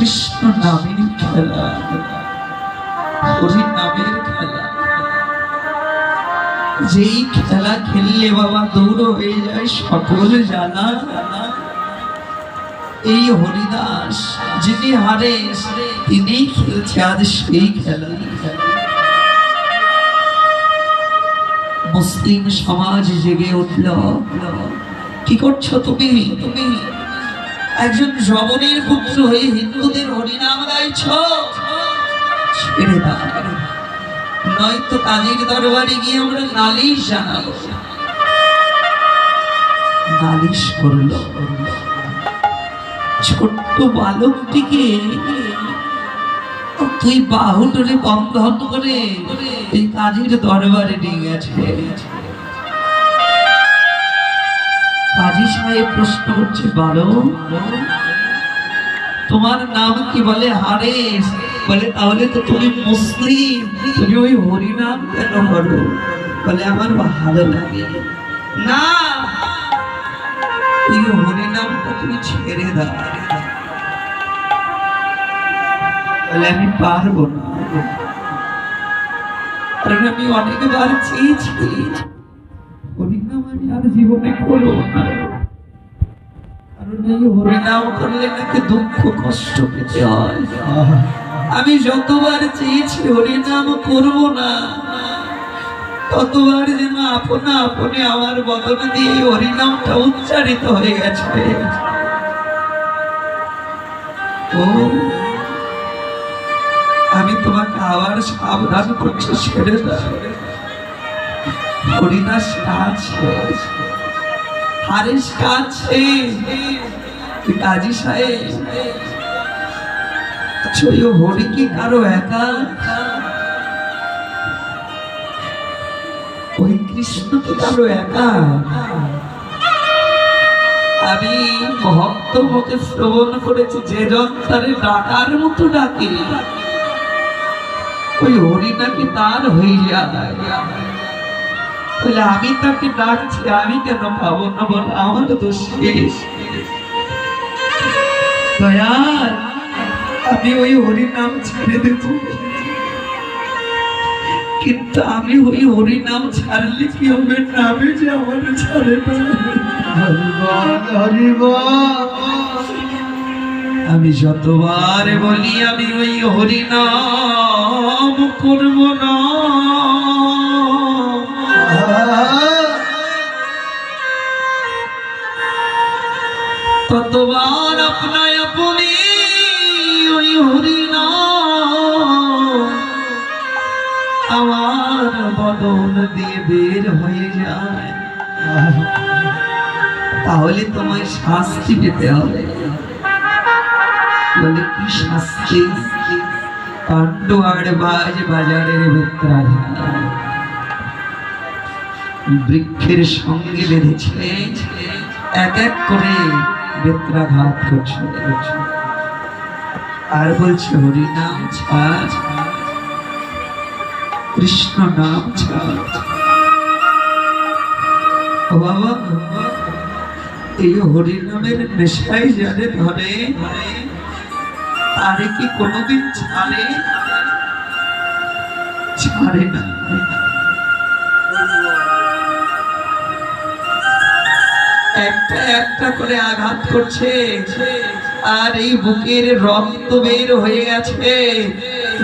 কৃষ্ণ নামের খেলা। নামের খেলা। যেই খেলা খেললে বাবা দৌড় হয়ে যায়, সকল জানা। এই হরিদাস যিনি হারে তিনি খেলছে আজ সেই খেলা। মুসলিম সমাজ জেগে উঠল। কি করছ তুমি তুমি? একজন জবনের পুত্র হয়ে হিন্দুদের হরিনাম গাইছ? নয়তো কাজীর দরবারে গিয়ে আমরা নালিশ জানাব। নালিশ করল। ছোট্ট বালকটিকে তুই বাহু টরে বন্ধন করে এই কাজের দরবারে নিয়ে গেছে। কাজী সাহেব প্রশ্ন করছে বালক তোমার নাম কি বলে? হারেস। বলে, তাহলে তো তুমি মুসলিম। তুমি ওই হরিনাম কেন করো বলে, আমার ভালো লাগে। না। এই হরিনামটা তুমি ছেড়ে দাও। বলে, আমি পারব না। কারণ আমি অনেকবার চেয়েছি। আমি জীবনে হয়। আমি যতবার চেয়েছি হরিনাম করব না, ততবার যেন আপনা আপনি আমার বদল দিয়ে হরিনামটা উচ্চারিত হয়ে গেছে। আমি তোমাকে আবার সাবধান করছি, ছেড়ে দাও। হরিদাস হারিস কাজী সাহেব হরি কি কারও একা? ওই কৃষ্ণ কি কারও একা? আমি ভক্ত মুখে শ্রবণ করেছি, যে জন ডাকার মতো ডাকে। ওই হরি নাকি তার হয়ে যায় বলে আমি তাকে ডাকছি, আমি কেন পাবো না বল, আমার তো শেষ দয়াল, আমি ওই হরি নাম ছেড়ে দেব। কিন্তু আমি ওই হরি নাম ছাড়লে কি হবে? নামে যে আমার ছাড়ে আমি যতবার বলি, আমি ওই হরি নাম করব না। ততবার আপনায় আপনি ওই হরি আমার বদন দিয়ে বের হয়ে যায়। তাহলে তোমায় শাস্তি পেতে হবে। বলে, কি শাস্তি? পাণ্ডু আর বাজ বাজারের ভেতরা বৃক্ষের সঙ্গে বেঁধেছে। এক এক করে বেত্রাঘাত করছে আর বলছে, হরি নাম ছাড়। কৃষ্ণ নাম ছাড়। বাবা, এই হরি নামের নেশাই যারে ধরে। তারে কি কোনোদিন ছাড়ে? ছাড়ে না। একটা একটা করে আঘাত করছে। আর এই বুকের রক্ত বের হয়ে গেছে।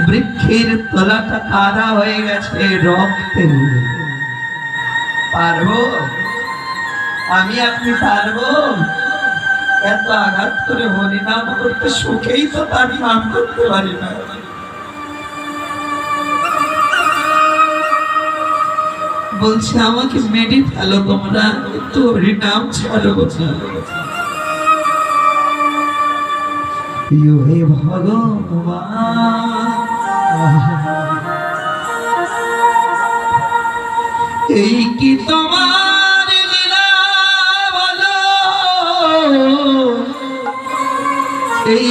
বৃক্ষের তলাটা কাদা হয়ে গেছে রক্তে। পারব? আমি আপনি পারব? এত আঘাত করে হরিনাম করতে সুখেই তো তার নাম করতে পারি না। বলছে, আমাকে মেরে ফেলো তোমরা। কিন্তু হরিনাম ছাড়ো ইয়ো হে ভগবান এই কি তোমার এই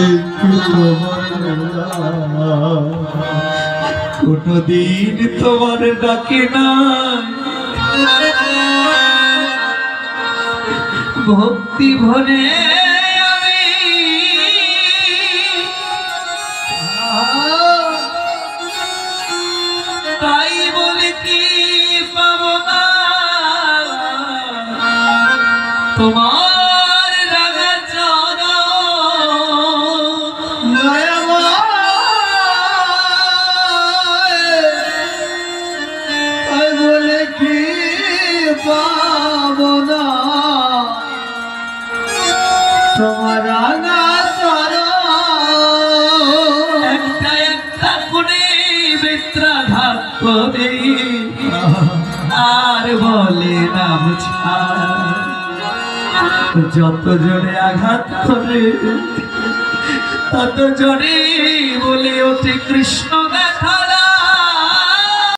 কি তোমার কোনদিন তোমার ডাকে না ভক্তি ভরে রাঙা চরণ। একটা একটা আর বলে নাম যত জোরে আঘাত করে তত জোরে বলে ওঠে কৃষ্ণ।